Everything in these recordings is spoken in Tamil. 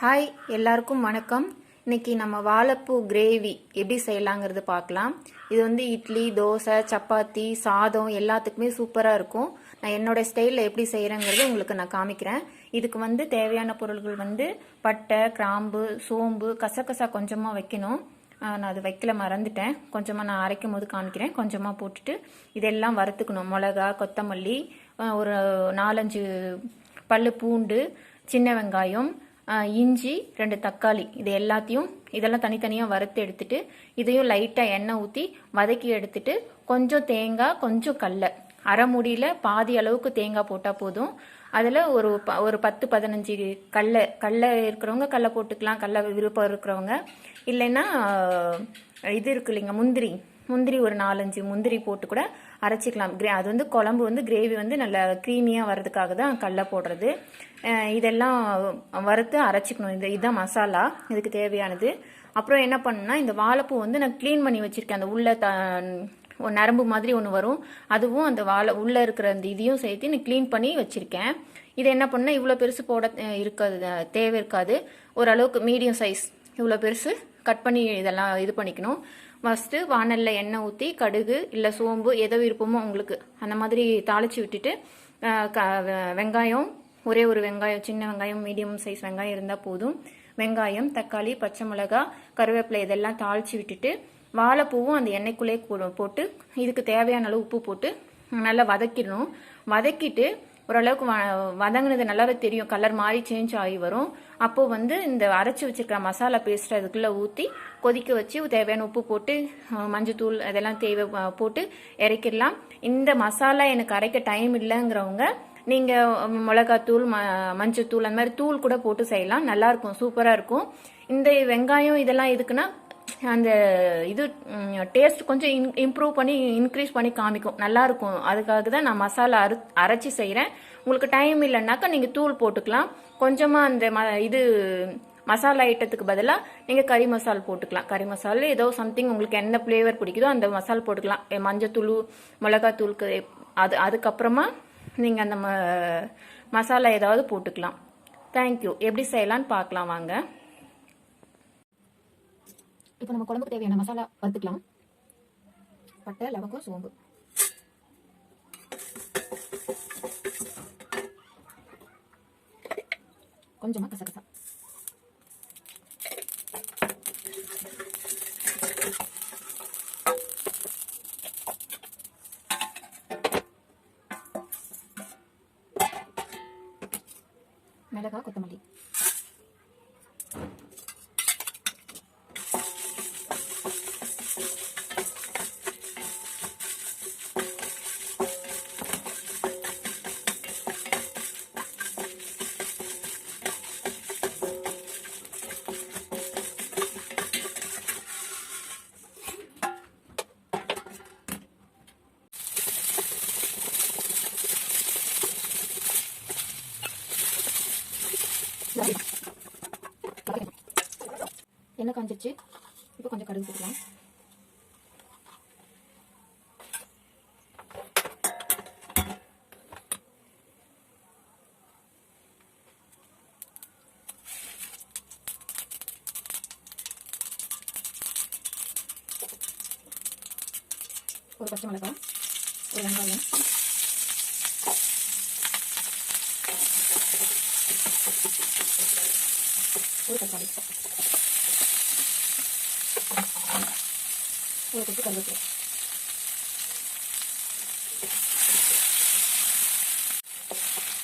ஹாய் எல்லாருக்கும் வணக்கம். இன்னைக்கு நம்ம வாழைப்பூ கிரேவி எப்படி செய்யலாங்கிறது பார்க்கலாம். இது வந்து இட்லி தோசை சப்பாத்தி சாதம் எல்லாத்துக்குமே சூப்பராக இருக்கும். நான் என்னோட ஸ்டைலில் எப்படி செய்கிறேங்கிறது உங்களுக்கு நான் காமிக்கிறேன். இதுக்கு வந்து தேவையான பொருள்கள் வந்து பட்டை கிராம்பு சோம்பு கசகசா கொஞ்சமாக வைக்கணும். நான் அது வைக்கல மறந்துட்டேன். கொஞ்சமாக நான் அரைக்கும் போது காமிக்கிறேன். கொஞ்சமாக போட்டுட்டு இதெல்லாம் வறுத்துக்கணும். மிளகா கொத்தமல்லி ஒரு நாலஞ்சு பல்லு பூண்டு சின்ன வெங்காயம் இஞ்சி ரெண்டு தக்காளி இது எல்லாத்தையும் இதெல்லாம் தனித்தனியாக வறுத்து எடுத்துட்டு இதையும் லைட்டாக எண்ணெய் ஊற்றி வதக்கி எடுத்துட்டு கொஞ்சம் தேங்காய் கொஞ்சம் கடல அரை முடியில் பாதி அளவுக்கு தேங்காய் போட்டால் போதும். அதில் ஒரு ப- ஒரு பத்து பதினஞ்சு கடல கடல இருக்கிறவங்க கடல போட்டுக்கலாம் கடல விருப்பம் இருக்கிறவங்க. இல்லைன்னா இது இருக்கு இல்லைங்க முந்திரி. முந்திரி ஒரு நாலஞ்சு முந்திரி போட்டு கூட அரைச்சிக்கலாம். கிரே அது வந்து குழம்பு வந்து கிரேவி வந்து நல்லா க்ரீமியாக வர்றதுக்காக தான் கடல போடுறது. இதெல்லாம் வறுத்து அரைச்சிக்கணும். இது இதுதான் மசாலா. இதுக்கு தேவையானது. அப்புறம் என்ன பண்ணணும்னா இந்த வாழைப்பூ வந்து நான் க்ளீன் பண்ணி வச்சுருக்கேன். அந்த உள்ள த நரம்பு மாதிரி ஒன்று வரும். அதுவும் அந்த வாழை உள்ளே இருக்கிற அந்த இதையும் சேர்த்து நான் க்ளீன் பண்ணி வச்சுருக்கேன். இது என்ன பண்ணால் இவ்வளோ பெருசு போட இருக்காது தேவை இருக்காது. ஓரளவுக்கு மீடியம் சைஸ் இவ்வளோ பெருசு கட் பண்ணி இதெல்லாம் இது பண்ணிக்கணும். ஃபஸ்ட்டு வானலில் எண்ணெய் ஊற்றி கடுகு இல்லை சோம்பு எதோ விருப்பமோ உங்களுக்கு. அந்த மாதிரி தாளித்து விட்டுட்டு க- வெங்காயம் ஒரே ஒரு வெங்காயம் சின்ன வெங்காயம் மீடியம் சைஸ் வெங்காயம் இருந்தால் போதும். வெங்காயம் தக்காளி பச்சை மிளகாய் கருவேப்பிலை இதெல்லாம் தாளித்து விட்டுட்டு வாழைப்பூவும் அந்த எண்ணெய்க்குள்ளே போட்டு இதுக்கு தேவையான அளவு உப்பு போட்டு நல்லா வதக்கிடணும். வதக்கிட்டு ஓரளவுக்கு வ- நல்லாவே தெரியும். கலர் மாதிரி சேஞ்ச் ஆகி வரும். அப்போது வந்து இந்த அரைச்சி வச்சிருக்கிற மசாலா பேஸ்ட் அதுக்குள்ளே ஊற்றி கொதிக்க வச்சு தேவையான உப்பு போட்டு மஞ்சத்தூள் அதெல்லாம் தேவை போட்டு இறக்கிடலாம். இந்த மசாலா எனக்கு அரைக்க டைம் இல்லைங்கிறவங்க நீங்கள் மிளகாத்தூள் ம மஞ்சத்தூள் அந்த மாதிரி தூள் கூட போட்டு செய்யலாம். நல்லாயிருக்கும் சூப்பராக இருக்கும். இந்த வெங்காயம் இதெல்லாம் எதுக்குன்னா அந்த இது டேஸ்ட் கொஞ்சம் இன் இம்ப்ரூவ் பண்ணி இன்க்ரீஸ் பண்ணி காமிக்கும். நல்லா இருக்கும் அதுக்காக தான் நான் மசாலா அரு அரைச்சி செய்கிறேன் உங்களுக்கு டைம் இல்லைன்னாக்கா நீங்கள் தூள் போட்டுக்கலாம். கொஞ்சமாக அந்த ம இது மசாலா ஐட்டத்துக்கு பதிலாக நீங்கள் கறி மசால் போட்டுக்கலாம். கறி மசாலா ஏதோ சம்திங் உங்களுக்கு என்ன ஃப்ளேவர் பிடிக்குதோ அந்த மசால் போட்டுக்கலாம். எ, மஞ்சத்தூள் மிளகாத்தூளுக்கு அது அதுக்கப்புறமா நீங்கள் அந்த ம மசாலா ஏதாவது போட்டுக்கலாம். தேங்க்யூ எப்படி செய்யலான்னு பார்க்கலாம் வாங்க. இப்போ நம்ம குழம்புக்கு தேவையான மசாலா வறுத்துக்கலாம். பட்டை லவங்கம் சோம்பு. கொஞ்சமாக கசகசா. மிளகா கொத்தமல்லி. எண்ணெய் காஞ்சிருச்சு. இப்போ கொஞ்சம் கடுகு போட்டுக்கலாம். ஒரு பச்சை மிளகாய் ஒரு வெங்காயம். ஒரு தக்காளி. ஒரு கொத்து கருவேப்பிலை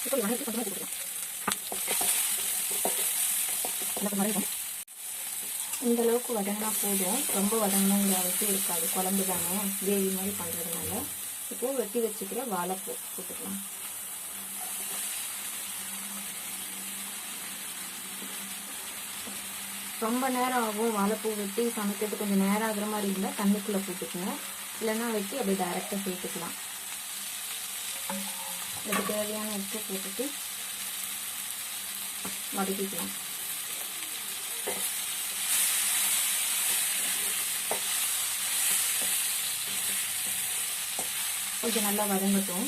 இப்போ வணக்கி கொஞ்சமாக போட்டுக்கலாம் எனக்கு மறைக்கும் இந்த அளவுக்கு வதங்கினா போதும். ரொம்ப வதங்கினங்கிற அவசியம் இருக்காது. குழம்பு தானே. கிரேவி மாதிரி பண்ணுறதுனால இப்போ வெட்டி வச்சுக்கிற வாழைப்பூ போட்டுக்கலாம். ரொம்ப நேரம் ஆகும் வாழைப்பூ வெட்டி சமைக்கிறது கொஞ்சம் நேரம் ஆகுற மாதிரி இருந்தால் தண்ணிக்குள்ளே போட்டுக்கோங்க இல்லைன்னா வெட்டி அப்படியே டைரெக்டாக சேர்த்துக்கலாம். இதுக்கு தேவையான உப்பு போட்டுட்டு வதக்கிக்கலாம். கொஞ்சம் நல்லா வதங்கட்டும்.